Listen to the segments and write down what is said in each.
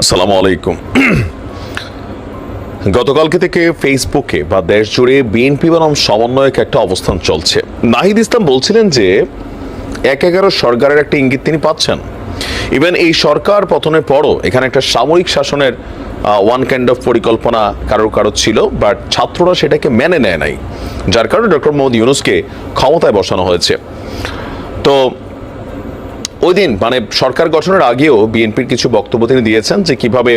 আসসালামু আলাইকুম। গতকালকে থেকে ফেসবুকে বা দেশ জুড়ে বিএনপি বনাম সমন্বয়ক একটা অবস্থান চলছে। নাহিদ ইসলাম বলছিলেন যে, এক এগারো সরকারের একটা ইঙ্গিত তিনি পাচ্ছেন। ইভেন এই সরকার পতনের পরও এখানে একটা সামরিক শাসনের ওয়ান কাইন্ড অফ পরিকল্পনা কারোর কারোর ছিল বাট ছাত্ররা সেটাকে মেনে নেয় নাই। যার কারণে ডক্টর মোহাম্মদ ইউনুসকে ক্ষমতায় বসানো হয়েছে। তো ওই দিন মানে সরকার গঠনের আগেও বিএনপির কিছু বক্তব্য তিনি দিয়েছেন যে কীভাবে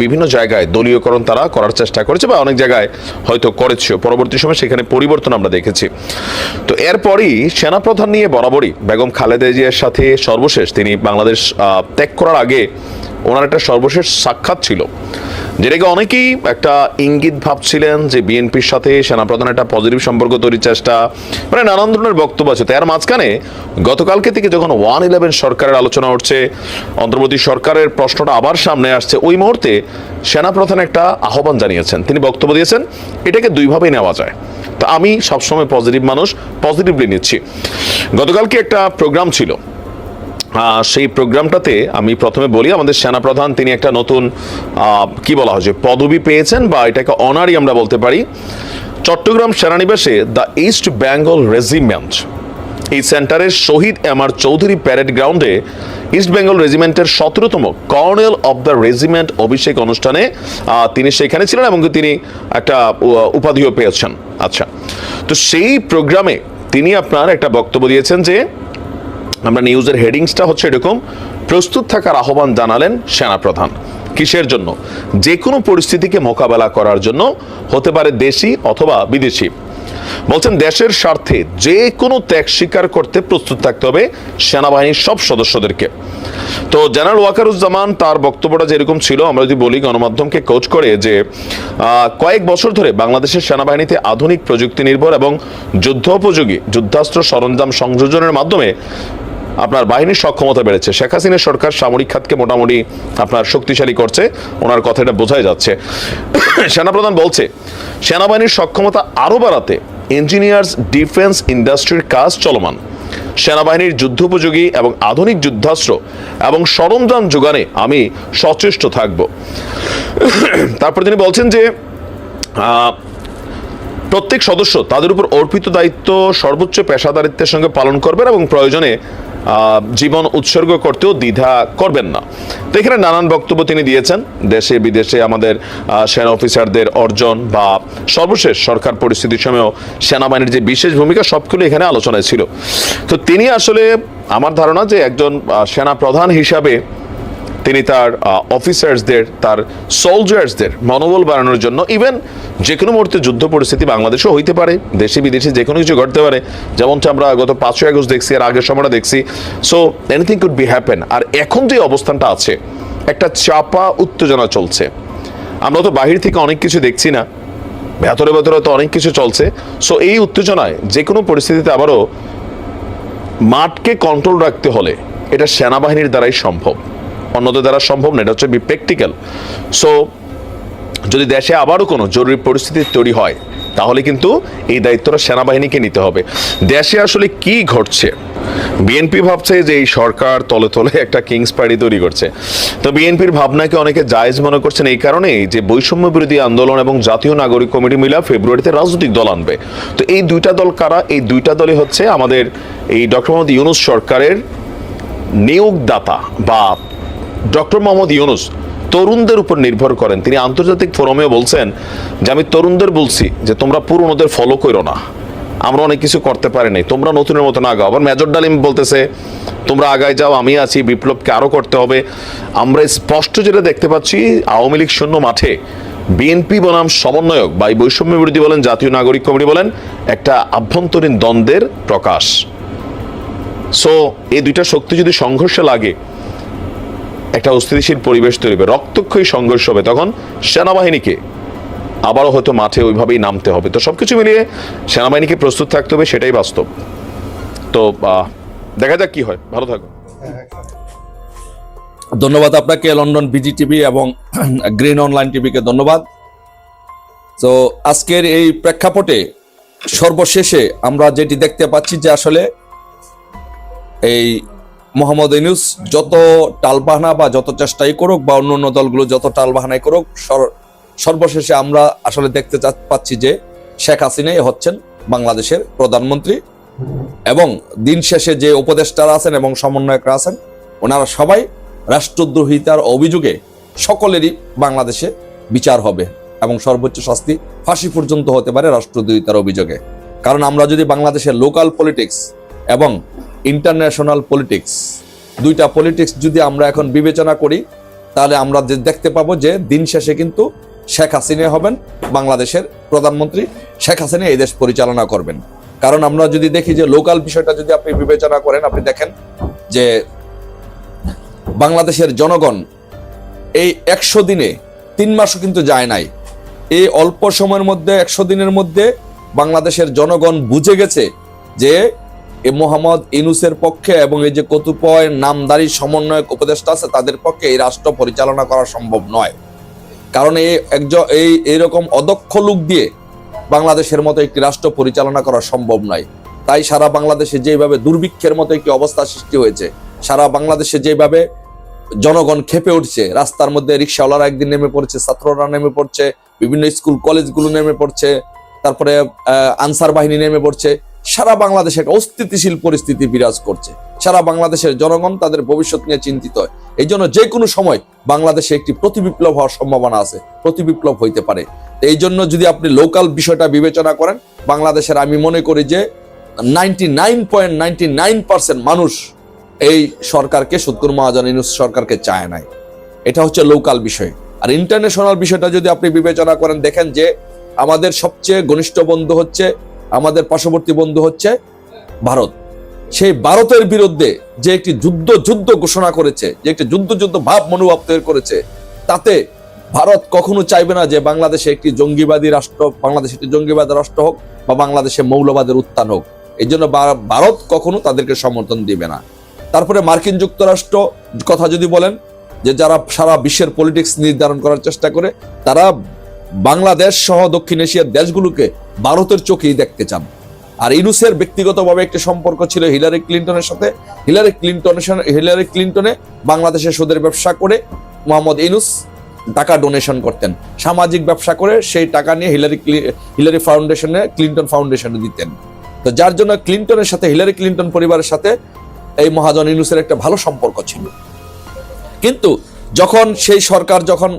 বিভিন্ন জায়গায় দলীয়করণ তারা করার চেষ্টা করেছে বা অনেক জায়গায় হয়তো করেছে পরবর্তী সময় সেখানে পরিবর্তন আমরা দেখেছি। তো এরপরই সেনাপ্রধান নিয়ে বরাবরই বেগম খালেদা জিয়ার সাথে সর্বশেষ তিনি বাংলাদেশ ত্যাগ করার আগে ওনার একটা সর্বশেষ সাক্ষাৎ ছিল। যেটাকে অনেকেই একটা ইঙ্গিত ভাবছিলেন যে বিএনপির সাথে সেনাপ্রধান একটা পজিটিভ সম্পর্ক তৈরির চেষ্টা মানে নানান ধরনের বক্তব্য আছে। তার মাঝখানে গতকালকে থেকে যখন ওয়ান ইলেভেন সরকারের আলোচনা উঠছে অন্তর্বর্তী সরকারের প্রশ্নটা আবার সামনে আসছে, ওই মুহূর্তে সেনাপ্রধান একটা আহ্বান জানিয়েছেন। তিনি বক্তব্য দিয়েছেন, এটাকে দুইভাবেই নেওয়া যায়। তো আমি সবসময় পজিটিভ মানুষ পজিটিভলি নিচ্ছি। গতকালকে একটা প্রোগ্রাম ছিল সেই প্রোগ্রামটাতে আমি প্রথমে বলি, আমাদের সেনাপ্রধান তিনি একটা নতুন কি বলা হয় যে পদবি পেয়েছেন বা এটাকে অনারই আমরা বলতে পারি। চট্টগ্রাম সেনানিবাসে দ্য ইস্ট বেঙ্গল রেজিমেন্ট, এই সেন্টারের শহীদ এম আর চৌধুরী প্যারেড গ্রাউন্ডে ইস্ট বেঙ্গল রেজিমেন্টের সতেরোতম কর্নেল অব দ্য রেজিমেন্ট অভিষেক অনুষ্ঠানে তিনি সেখানে ছিলেন এবং তিনি একটা উপাধিও পেয়েছেন। আচ্ছা তো সেই প্রোগ্রামে তিনি আপনার একটা বক্তব্য দিয়েছেন যে আমরা নিউজের হেডিংসটা হচ্ছে এরকম। প্রস্তুত থাকার আহ্বান জানালেন সেনাপ্রধান। কিসের জন্য? যে কোনো পরিস্থিতিকে মোকাবেলা করার জন্য হতে পারে দেশি অথবা বিদেশি। বলছেন, দেশের স্বার্থে যে কোনো ত্যাগ স্বীকার করতে প্রস্তুত থাকতে হবে সেনাবাহিনীর সব সদস্যদেরকে। তো জেনারেল ওয়াকারুজ্জামান তার বক্তব্যটা যেরকম ছিল, আমরা যদি বলি গণমাধ্যমকে কোচ করে যে কয়েক বছর ধরে বাংলাদেশের সেনাবাহিনীতে আধুনিক প্রযুক্তি নির্ভর এবং যুদ্ধোপযোগী, যুদ্ধাস্ত্র সরঞ্জাম সংযোজনের মাধ্যমে আপনার বাহিনীর সক্ষমতা বেড়েছে। শেখ হাসিনা সরকার সামরিক খাতকে মোটামুটি আপনার শক্তিশালী করছে। ওনার কথাটা বোঝাই যাচ্ছে। সেনাপ্রধান বলছে, সেনাবাহিনীর সক্ষমতা আরও বাড়াতে ইঞ্জিনিয়ার্স ডিফেন্স ইন্ডাস্ট্রির কাজ চলমান। সেনাবাহিনীর যুদ্ধোপযোগী এবং আধুনিক যুদ্ধাস্ত্র এবং সরঞ্জাম যোগানে আমি সচেষ্ট থাকব। তারপর তিনি বলছেন যে প্রত্যেক সদস্য তাদের উপর অর্পিত দায়িত্ব সর্বোচ্চ পেশাদারিত্বের সঙ্গে পালন করবেন এবং প্রয়োজনে জীবন উৎসর্গ করতেও দ্বিধা করবেন না। তো এখানে নানান বক্তব্য তিনি দিয়েছেন। দেশে, বিদেশে আমাদের সেনা অফিসারদের অর্জন বা সর্বশেষ সরকার পরিস্থিতির সময়ও সেনাবাহিনীর যে বিশেষ ভূমিকা, সবগুলো এখানে আলোচনায় ছিল। তো তিনি আসলে আমার ধারণা যে একজন সেনা প্রধান হিসাবে তিনি তার অফিসার্সদের তার সোলজার্সদের মনোবল বাড়ানোর জন্য ইভেন যে কোনো মুহূর্তে যুদ্ধ পরিস্থিতি বাংলাদেশেও হইতে পারে, দেশে বিদেশে যে কোনো কিছু ঘটতে পারে। যেমনটা আমরা গত পাঁচই আগস্ট দেখছি, আর আগের সময়টা দেখছি। So anything could be happen আর এখন যে অবস্থানটা আছে, একটা চাপা উত্তেজনা চলছে। আমরা তো বাহির থেকে অনেক কিছু দেখছি না। ভেতরে ভেতরে তো অনেক কিছু চলছে। সো এই উত্তেজনায় যে কোনো পরিস্থিতিতে আবারও মাঠকে কন্ট্রোল রাখতে হলে এটা সেনাবাহিনীর দ্বারাই সম্ভব। অন্যদের দ্বারা সম্ভব না, এটা হচ্ছে বি প্র্যাকটিক্যাল সো যদি দেশে আবারও কোনো জরুরি পরিস্থিতি তৈরি হয়, তাহলে কিন্তু এই দায়িত্বটা সেনাবাহিনীকে নিতে হবে। দেশে আসলে কি ঘটছে? বিএনপি ভাবছে যে এই সরকার তলে তলে একটা কিংস পার্টি তৈরি করছে। তো বিএনপির ভাবনাকে অনেকে জায়েজ মনে করছেন এই কারণেই যে বৈষম্য বিরোধী আন্দোলন এবং জাতীয় নাগরিক কমিটি মিলা ফেব্রুয়ারিতে রাজনৈতিক দল আনবে। তো এই দুইটা দল কারা? এই দুইটা দলই হচ্ছে আমাদের এই ডক্টর মোহাম্মদ ইউনুস সরকারের নিয়োগদাতা বা ডক্টর মোহাম্মদ ইউনুস তরুণদের উপর নির্ভর করেন। তিনি আন্তর্জাতিক ফোরামেও বলছেন যে, আমি তরুণদের বলছি যে, তোমরা পুরনোদের ফলো করো না। আমরা অনেক কিছু করতে পারি নাই। তোমরা নতুনের মতন আগাও আবার মেজর ডালিম বলতেছে, তোমরা আগায় যাও, আমি আছি, বিপ্লবকে আরও করতে হবে। আমরা স্পষ্ট যেটা দেখতে পাচ্ছি, আওয়ামী লীগ শূন্য মাঠে বিএনপি বনাম সমন্বয়ক বা এই বৈষম্য বিরোধী বলেন, জাতীয় নাগরিক কমিটি বলেন, একটা আভ্যন্তরীণ দ্বন্দ্বের প্রকাশ। সো এই দুইটা শক্তি যদি সংঘর্ষে লাগে একটা অস্থিতিশীল পরিবেশ তৈরি হবে রক্তক্ষয়ী সংঘর্ষ হবে তখন সেনাবাহিনীকে। আবারও হয়তো মাঠে ওইভাবেই নামতে হবে। তো সবকিছু মিলিয়ে সেনাবাহিনীকে প্রস্তুত থাকতে হবে, সেটাই বাস্তব। তো দেখা যাক কি হয়। ভালো থাকো ধন্যবাদ আপনাকে, লন্ডন বিজি টিভি এবং গ্রিন অনলাইন টিভিকে ধন্যবাদ। তো, আজকের এই প্রেক্ষাপটে সর্বশেষে আমরা যেটি দেখতে পাচ্ছি যে আসলে এই মোহাম্মদ ইউনুস যত টালবাহানা বা যত চেষ্টাই করুক বা অন্য অন্য দলগুলো যত টালবাহানাই করুক, সর- সর্বশেষে আমরা আসলে দেখতে পাচ্ছি যে শেখ হাসিনাই হচ্ছেন বাংলাদেশের প্রধানমন্ত্রী এবং দিন শেষে যে উপদেষ্টারা আছেন এবং সমন্বয়করা আছেন, ওনারা সবাই রাষ্ট্রদ্রোহিতার অভিযোগে সকলেরই বাংলাদেশে বিচার হবে এবং সর্বোচ্চ শাস্তি ফাঁসি পর্যন্ত হতে পারে রাষ্ট্রদ্রোহিতার অভিযোগে। কারণ আমরা যদি বাংলাদেশের লোকাল পলিটিক্স এবং ইন্টারন্যাশনাল পলিটিক্স দুইটা পলিটিক্স যদি আমরা এখন বিবেচনা করি, তাহলে আমরা যে দেখতে পাবো যে দিন শেষে কিন্তু শেখ হাসিনা হবেন, বাংলাদেশের প্রধানমন্ত্রী শেখ হাসিনা এই দেশ পরিচালনা করবেন। কারণ আমরা যদি দেখি যে লোকাল বিষয়টা যদি আপনি বিবেচনা করেন, আপনি দেখেন যে বাংলাদেশের জনগণ এই একশো দিনে তিন মাসও কিন্তু যায় নাই। এই অল্প সময়ের মধ্যে, একশো দিনের মধ্যে বাংলাদেশের জনগণ বুঝে গেছে যে এ মোহাম্মদ ইনুসের পক্ষে এবং এই যে কতিপয় নামদারি সমন্বয়ক উপদেষ্টা আছে, তাদের পক্ষে এই রাষ্ট্র পরিচালনা করা সম্ভব নয়। কারণ এই একজন, এই, এইরকম অদক্ষ লোক দিয়ে বাংলাদেশের মতো একটি রাষ্ট্র পরিচালনা করা সম্ভব নয়। তাই সারা বাংলাদেশে যেভাবে দুর্ভিক্ষের মতো একটি অবস্থা সৃষ্টি হয়েছে, সারা বাংলাদেশে যেভাবে জনগণ খেপে উঠছে, রাস্তার মধ্যে রিক্সাওয়ালারা একদিন নেমে পড়ছে, ছাত্ররা নেমে পড়ছে, বিভিন্ন স্কুল, কলেজগুলো নেমে পড়ছে, তারপরে আনসার বাহিনী নেমে পড়ছে সারা বাংলাদেশে একটা অস্থিতিশীল পরিস্থিতি বিরাজ করছে। সারা বাংলাদেশের জনগণ তাদের ভবিষ্যৎ নিয়ে চিন্তিত। এই জন্য যে কোনো সময় বাংলাদেশে একটি প্রতিবিপ্লব হওয়ার সম্ভাবনা আছে। প্রতিবিপ্লব হইতে পারে। এই জন্য যদি আপনি লোকাল বিষয়টা বিবেচনা করেন, বাংলাদেশের আমি মনে করি যে ninety nine point ninety nine percent মানুষ এই সরকারকে সত্তর মহাজন ইউনুস সরকারকে চায় নাই। এটা হচ্ছে লোকাল বিষয়। আর ইন্টারন্যাশনাল বিষয়টা যদি আপনি বিবেচনা করেন, দেখেন যে আমাদের সবচেয়ে ঘনিষ্ঠ বন্ধু হচ্ছে আমাদের পার্শ্ববর্তী বন্ধু হচ্ছে ভারত। সেই ভারতের বিরুদ্ধে যে একটি যুদ্ধ যুদ্ধ ঘোষণা করেছে, যে একটি যুদ্ধ যুদ্ধ ভাব মনোভাব তৈরি করেছে, তাতে ভারত কখনো চাইবে না যে বাংলাদেশে একটি জঙ্গিবাদী রাষ্ট্র, বাংলাদেশ একটি জঙ্গিবাদী রাষ্ট্র হোক বা বাংলাদেশে মৌলবাদের উত্থান হোক। এই জন্য ভারত কখনো তাদেরকে সমর্থন দিবে না। তারপরে মার্কিন যুক্তরাষ্ট্র কথা যদি বলেন, যে যারা সারা বিশ্বের পলিটিক্স নির্ধারণ করার চেষ্টা করে, তারা বাংলাদেশ সহ দক্ষিণ এশিয়ার দেশগুলোকে ভারতের চোখেই দেখতে চান। আর ইনুসের ব্যক্তিগতভাবে একটি সম্পর্ক ছিল হিলারি ক্লিন্টনের সাথে। হিলারি ক্লিন্টনের হিলারি ক্লিন্টনে বাংলাদেশে সুদের ব্যবসা করে মোহাম্মদ ইনুস টাকা ডোনেশন করতেন। সামাজিক ব্যবসা করে সেই টাকা নিয়ে হিলারি হিলারি ফাউন্ডেশনে ক্লিন্টন ফাউন্ডেশনে দিতেন। তো যার জন্য ক্লিন্টনের সাথে, হিলারি ক্লিন্টন পরিবারের সাথে এই মহাজন ইনুসের একটা ভালো সম্পর্ক ছিল। কিন্তু যখন সেই সরকার যখন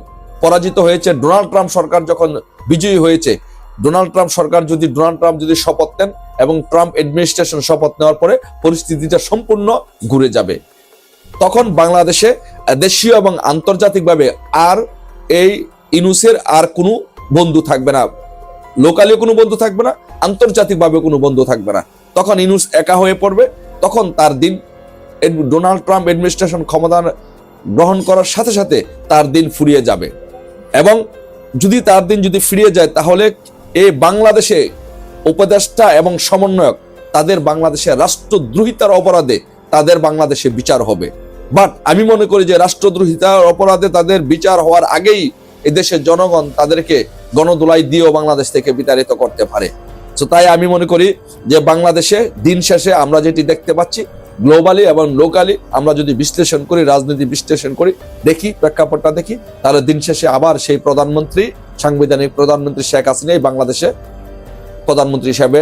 পরাজিত হয়েছে, ডোনাল্ড ট্রাম্প সরকার যখন বিজয়ী হয়েছে ডোনাল্ড ট্রাম্প সরকার যদি, ডোনাল্ড ট্রাম্প যদি শপথ নেন এবং ট্রাম্প অ্যাডমিনিস্ট্রেশন শপথ নেওয়ার পরে পরিস্থিতিটা সম্পূর্ণ ঘুরে যাবে। তখন বাংলাদেশে দেশীয় এবং আন্তর্জাতিকভাবে আর এই ইনুসের আর কোনো বন্ধু থাকবে না। লোকালিও কোনো বন্ধু থাকবে না আন্তর্জাতিকভাবে কোনো বন্ধু থাকবে না। তখন ইনুস একা হয়ে পড়বে, তখন তার দিন ডোনাল্ড ট্রাম্প অ্যাডমিনিস্ট্রেশন ক্ষমতা গ্রহণ করার সাথে সাথে তার দিন ফুরিয়ে যাবে। এবং যদি তার দিন যদি ফিরিয়ে যায়, তাহলে এই বাংলাদেশে উপদেষ্টা এবং সমন্বয়ক, তাদের বাংলাদেশে রাষ্ট্রদ্রোহিতার অপরাধে তাদের বাংলাদেশে বিচার হবে। বাট আমি মনে করি যে রাষ্ট্রদ্রোহিতার অপরাধে তাদের বিচার হওয়ার আগেই এদেশের জনগণ তাদেরকে গণদোলাই দিয়েও বাংলাদেশ থেকে বিতাড়িত করতে পারে। তো তাই আমি মনে করি যে বাংলাদেশে দিন শেষে আমরা যেটি দেখতে পাচ্ছি গ্লোবালি এবং লোকালি আমরা যদি বিশ্লেষণ করি, রাজনীতি বিশ্লেষণ করি, দেখি, প্রেক্ষাপটটা দেখি, তাহলে দিন শেষে আবার সেই প্রধানমন্ত্রী সাংবিধানিক প্রধানমন্ত্রী শেখ হাসিনাই বাংলাদেশে প্রধানমন্ত্রী হিসাবে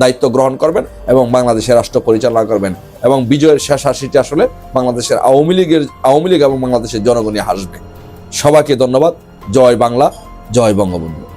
দায়িত্ব গ্রহণ করবেন এবং বাংলাদেশের রাষ্ট্র পরিচালনা করবেন এবং বিজয়ের শেষ হাসিটি আসলে বাংলাদেশের আওয়ামী লীগের, আওয়ামী লীগ এবং বাংলাদেশের জনগণই হাসবে। সবাইকে ধন্যবাদ। জয় বাংলা, জয় বঙ্গবন্ধু।